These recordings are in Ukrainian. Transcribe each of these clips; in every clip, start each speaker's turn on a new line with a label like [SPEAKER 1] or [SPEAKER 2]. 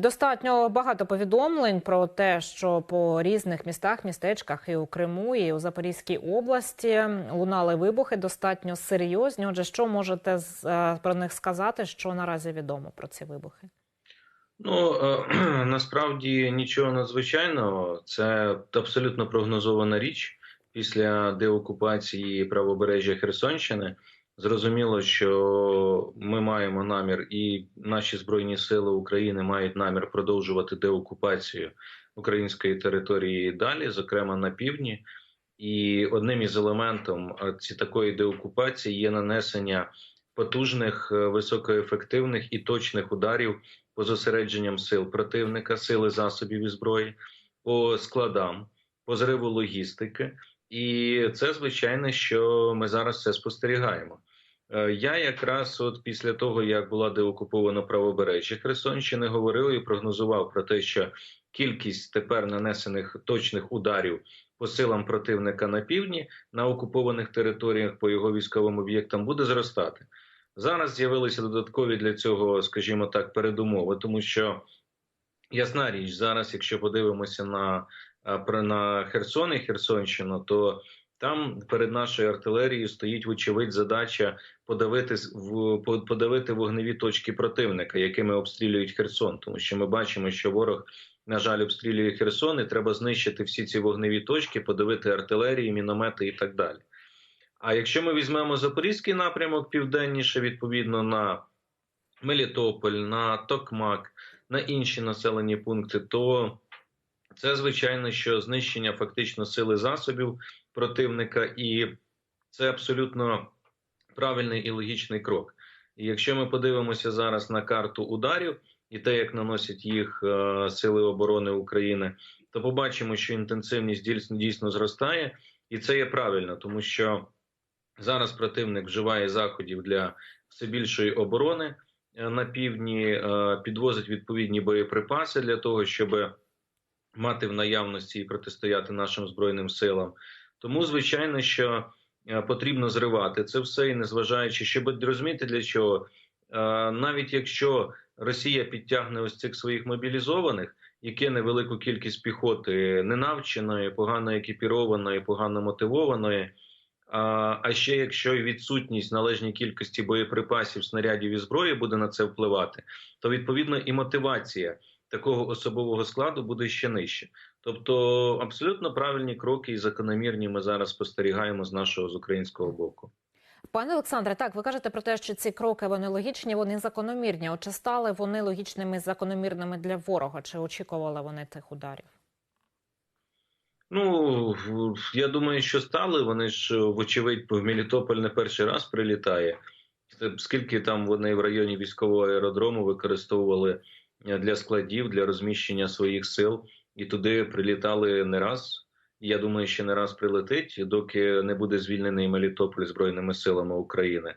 [SPEAKER 1] Достатньо багато повідомлень про те, що по різних містах, містечках і у Криму, і у Запорізькій області лунали вибухи достатньо серйозні. Отже, що можете е, про них сказати, що наразі відомо про ці вибухи?
[SPEAKER 2] Ну е, насправді нічого надзвичайного. Це абсолютно прогнозована річ після деокупації правобережжя Херсонщини. Зрозуміло, що ми маємо намір, і наші збройні сили України мають намір продовжувати деокупацію української території далі, зокрема на півдні. І одним із елементом е, ці такої деокупації є нанесення потужних, е, високоефективних і точних ударів по зосередженням сил противника, сили засобів і зброї, по складам, по зриву логістики. І це звичайно, що ми зараз це спостерігаємо. Е, Я якраз от після того, як була деокупована правобережжя Херсонщини, говорив і прогнозував про те, що кількість тепер нанесених точних ударів по силам противника на півдні на окупованих територіях по його військовим об'єктам буде зростати. Зараз з'явилися додаткові для цього, скажімо так, передумови, тому що ясна річ, зараз, якщо подивимося на, про- на Херсон і Херсонщину, то там перед нашою артилерією стоїть вочевидь задача подавити подавити вогневі точки противника, якими обстрілюють Херсон, тому що ми бачимо, що ворог. На жаль, обстрілює Херсон, і треба знищити всі ці вогневі точки, подавити артилерії, міномети і так далі. А якщо ми візьмемо Запорізький напрямок південніше, відповідно на Мелітополь, на Токмак, на інші населені пункти, то це звичайно, що знищення фактично сили засобів противника, і це абсолютно правильний і логічний крок. І якщо ми подивимося зараз на карту ударів і те, як наносять їх е, сили оборони України, то побачимо, що інтенсивність дійсно, дійсно зростає, і це є правильно, тому що зараз противник вживає заходів для все більшої оборони е, на півдні, е, підвозить відповідні боєприпаси для того, щоб мати в наявності і протистояти нашим збройним силам. Тому, звичайно, що потрібно зривати це все, і незважаючи, щоб розуміти для чого, Е, навіть якщо Росія підтягне ось цих своїх мобілізованих, і кине велику кількість піхоти ненавченої, погано екіпірованої, погано мотивованої. А, а ще якщо відсутність належній кількості боєприпасів, снарядів і зброї буде на це впливати, то відповідно і мотивація такого особового складу буде ще нижче. Тобто абсолютно правильні кроки і закономірні ми зараз спостерігаємо з нашого з українського боку.
[SPEAKER 1] Пане Олександре, так ви кажете про те, що ці кроки вони логічні, вони закономірні. От чи стали вони логічними закономірними для ворога? Чи очікували вони тих ударів?
[SPEAKER 2] Ну я думаю, що стали. Вони ж вочевидь в Мелітополь не перший раз прилітає. Скільки там вони в районі військового аеродрому використовували для складів, для розміщення своїх сил, і туди прилітали не раз. Я думаю, ще не раз прилетить, доки не буде звільнений Мелітополь збройними силами України.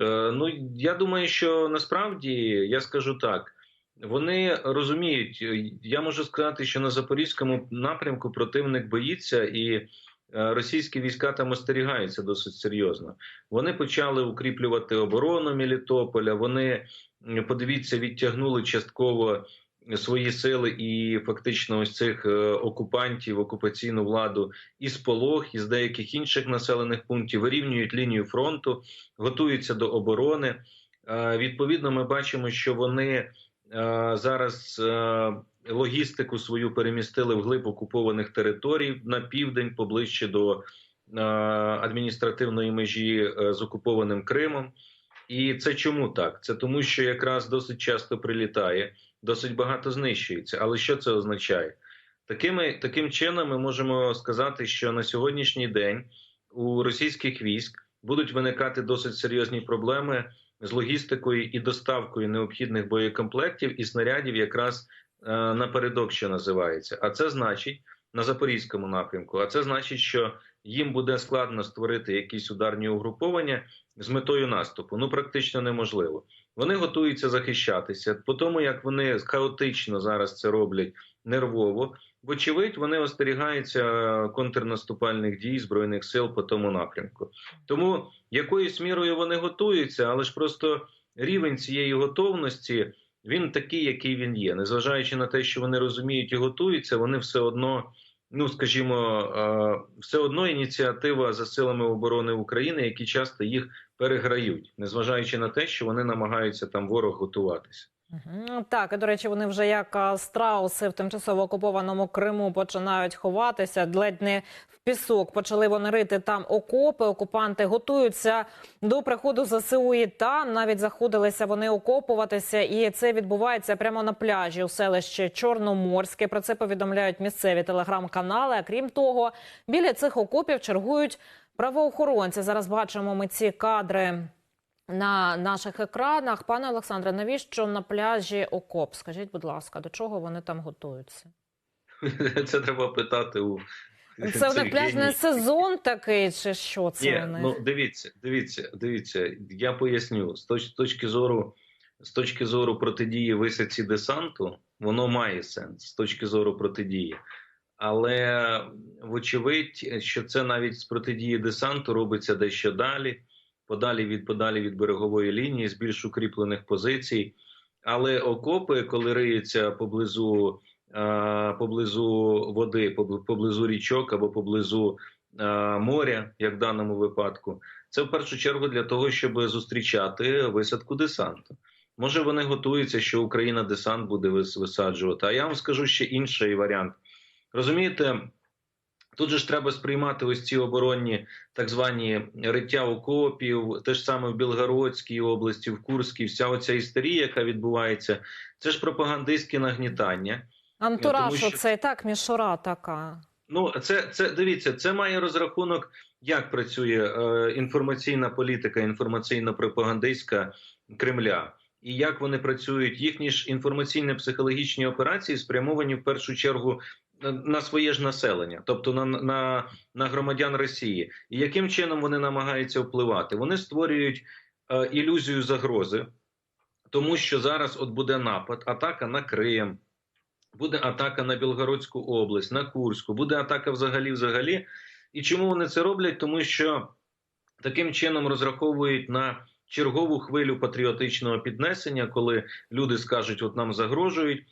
[SPEAKER 2] Е, ну я думаю, що насправді я скажу так. Вони розуміють, е, я можу сказати, що на запорізькому напрямку противник боїться, і е, російські війська там остерігаються досить серйозно. Вони почали укріплювати оборону Мелітополя. Вони подивіться, відтягнули частково свої сили і фактично ось цих е, окупантів, окупаційну владу із Полог, із деяких інших населених пунктів, вирівнюють лінію фронту, готуються до оборони. Е, Відповідно, ми бачимо, що вони е, зараз е, логістику свою перемістили в глиб окупованих територій на південь, поближче до е, адміністративної межі е, з окупованим Кримом. І це чому так? Це тому, що якраз досить часто прилітає, досить багато знищується. Але що це означає? Такими таким чином ми можемо сказати, що на сьогоднішній день у російських військ будуть виникати досить серйозні проблеми з логістикою і доставкою необхідних боєкомплектів і снарядів, якраз е, напередок, що називається. А це значить на запорізькому напрямку. А це значить, що їм буде складно створити якісь ударні угруповання з метою наступу. Ну практично неможливо. Вони готуються захищатися. По тому як вони хаотично зараз це роблять нервово. Вочевидь, вони остерігаються контрнаступальних дій збройних сил по тому напрямку. Тому якоюсь мірою вони готуються, але ж просто рівень цієї готовності він такий, який він є. Незважаючи на те, що вони розуміють і готуються, вони все одно, ну скажімо, е, все одно ініціатива за силами оборони України, які часто їх переграють, незважаючи на те, що вони намагаються там ворог готуватися.
[SPEAKER 1] Так, і до речі, вони вже як страуси в тимчасово окупованому Криму починають ховатися. Ледь не в пісок почали вони рити там окопи. Окупанти готуються до приходу ЗСУ і там. Навіть заходилися вони окопуватися, і це відбувається прямо на пляжі у селищі Чорноморське. Про це повідомляють місцеві телеграм-канали. А крім того, біля цих окопів чергують правоохоронці. Зараз бачимо ми ці кадри на наших екранах. Пане Олександре, навіщо на пляжі окоп? Скажіть, будь ласка, до чого вони там готуються?
[SPEAKER 2] Це треба питати у
[SPEAKER 1] Це в них пляжний сезон такий, чи що це
[SPEAKER 2] Ні, ну дивіться, дивіться, дивіться. Я поясню з точ- з точки зору з точки зору протидії висадці десанту, воно має сенс з точки зору протидії. Але вочевидь, що це навіть з протидії десанту робиться дещо далі, подалі від подалі від берегової лінії, з більш укріплених позицій. Але окопи, коли риються поблизу, е, поблизу води, поблизу річок або поблизу е, моря, як в даному випадку, це в першу чергу для того, щоб зустрічати висадку десанту. Може, вони готуються, що Україна десант буде вис- висаджувати. А я вам скажу ще інший варіант. Розумієте, тут же ж треба сприймати ось ці оборонні так звані риття окопів, те ж саме в Білгородській області, в Курській, вся оця істерія, яка відбувається, це ж пропагандистське нагнітання.
[SPEAKER 1] Антураж,
[SPEAKER 2] що-
[SPEAKER 1] оце так мішура така.
[SPEAKER 2] Ну, це, це дивіться, це має розрахунок, як працює е, інформаційна політика, інформаційно-пропагандистська Кремля, і як вони працюють. Їхні ж інформаційно-психологічні операції спрямовані в першу чергу на, своє ж населення, тобто на, на, на громадян Росії. І яким чином вони намагаються впливати? Вони створюють е, ілюзію загрози, тому що зараз от буде напад, атака на Крим. Буде атака на Білгородську область, на Курську, буде атака взагалі взагалі. І чому вони це роблять? Тому що таким чином розраховують на чергову хвилю патріотичного піднесення, коли люди скажуть, от нам загрожують,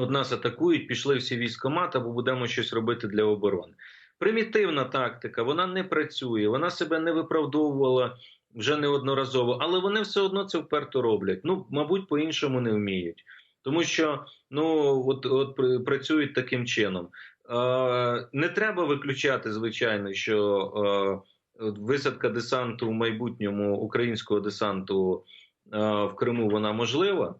[SPEAKER 2] от нас атакують, пішли всі військомат, або будемо щось робити для оборони. Примітивна тактика, вона не працює, вона себе не виправдовувала вже неодноразово, але вони все одно це вперто роблять. Ну, мабуть, по-іншому не вміють. Тому що ну от, от працюють таким чином. Е, не треба виключати, звичайно, що е, висадка десанту в майбутньому українського десанту е, в Криму вона можлива.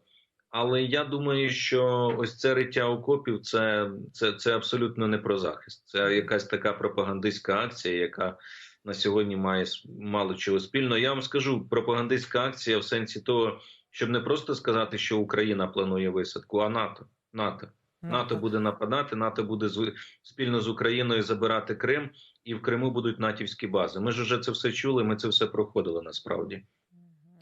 [SPEAKER 2] Але я думаю, що ось це риття окопів це, це, це абсолютно не про захист. Це якась така пропагандистська акція, яка на сьогодні має мало чого спільного. Я вам скажу, пропагандистська акція в сенсі того, щоб не просто сказати, що Україна планує висадку, а НАТО. НАТО. НАТО буде нападати, НАТО буде з, спільно з Україною забирати Крим, і в Криму будуть натівські бази. Ми ж вже це все чули, ми це все проходили насправді.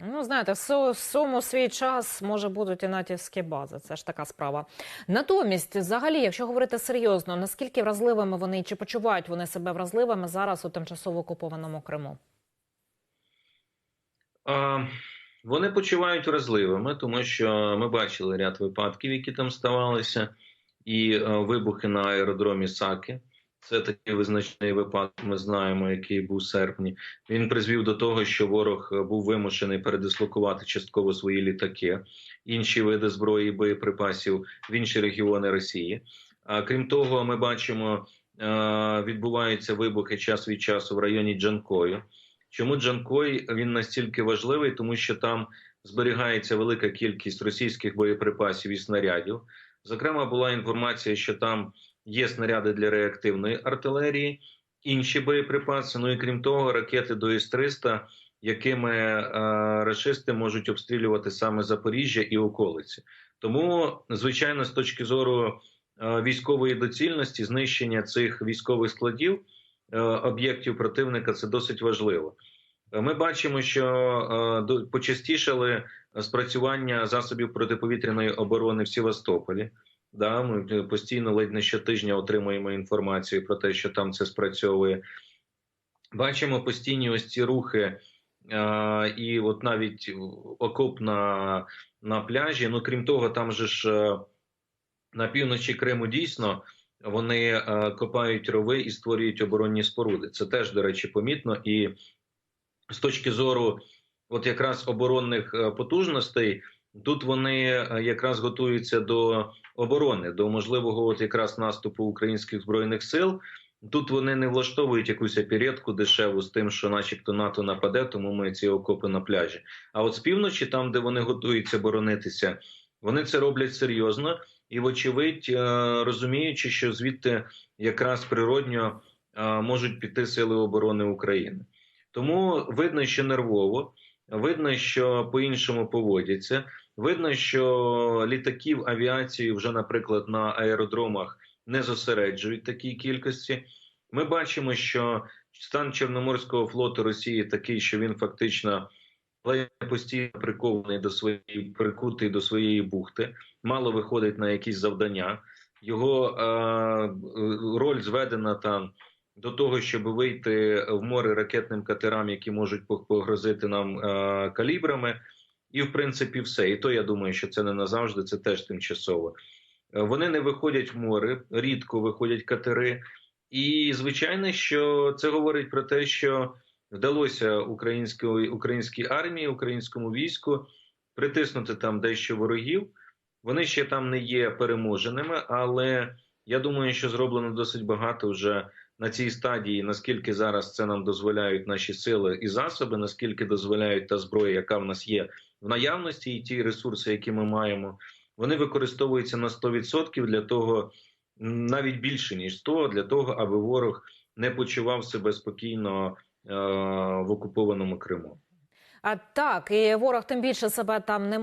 [SPEAKER 1] Ну, знаєте, в всьому свій час може будуть і натівські бази. Це ж така справа. Натомість, взагалі, якщо говорити серйозно, наскільки вразливими вони чи почувають вони себе вразливими зараз у тимчасово окупованому Криму?
[SPEAKER 2] А, вони почувають вразливими, тому що ми бачили ряд випадків, які там ставалися, і е, вибухи на аеродромі Саки. Це такий визначний випадок. Ми знаємо, який був в серпні. Він призвів до того, що ворог був вимушений передислокувати частково свої літаки, інші види зброї боєприпасів в інші регіони Росії. А крім того, ми бачимо, е, відбуваються вибухи час від часу в районі Джанкою. Чому Джанкой він настільки важливий? Тому що там зберігається велика кількість російських боєприпасів і снарядів. Зокрема, була інформація, що там є снаряди для реактивної артилерії, інші боєприпаси. Ну і крім того, ракети до С-300, якими е, рашисти можуть обстрілювати саме Запоріжжя і околиці. Тому, звичайно, з точки зору е, військової доцільності, знищення цих військових складів е, об'єктів противника це досить важливо. Ми бачимо, що е, почастішали спрацювання засобів протиповітряної оборони в Севастополі. Да, ми постійно ледь не щотижня отримуємо інформацію про те, що там це спрацьовує. Бачимо постійні ось ці рухи Е, і от навіть окоп на, на пляжі. Ну крім того, там же ж е, на півночі Криму дійсно вони е, копають рови і створюють оборонні споруди. Це теж, до речі, помітно. І з точки зору, от якраз оборонних е, потужностей, тут вони е, якраз готуються до оборони, до можливого от якраз наступу українських збройних сил. Тут вони не влаштовують якусь оперетку дешеву з тим, що, начебто, НАТО нападе, тому ми ці окопи на пляжі. А от з півночі, там, де вони готуються боронитися, вони це роблять серйозно і, вочевидь, е, розуміючи, що звідти якраз природньо е, можуть піти сили оборони України. Тому видно, що нервово, видно, що по-іншому поводяться. Видно, що літаків авіації вже, наприклад, на аеродромах не зосереджують такій кількості. Ми бачимо, що стан Чорноморського флоту Росії такий, що він фактично постійно прикований до своєї прикутий до своєї бухти, мало виходить на якісь завдання. Його е, роль зведена там до того, щоб вийти в море ракетним катерам, які можуть погрозити нам е, калібрами, і в принципі все. І то я думаю, що це не назавжди, це теж тимчасово. Е, Вони не виходять в море, рідко виходять катери, і звичайно, що це говорить про те, що вдалося української українській армії, українському війську притиснути там дещо ворогів. Вони ще там не є переможеними, але я думаю, що зроблено досить багато вже на цій стадії, наскільки зараз це нам дозволяють наші сили і засоби, наскільки дозволяють та зброя, яка в нас є в наявності, і ті ресурси, які ми маємо, вони використовуються на 100% для того, навіть більше ніж 100, для того, аби ворог не почував себе спокійно е в окупованому Криму.
[SPEAKER 1] А так і ворог тим більше себе там не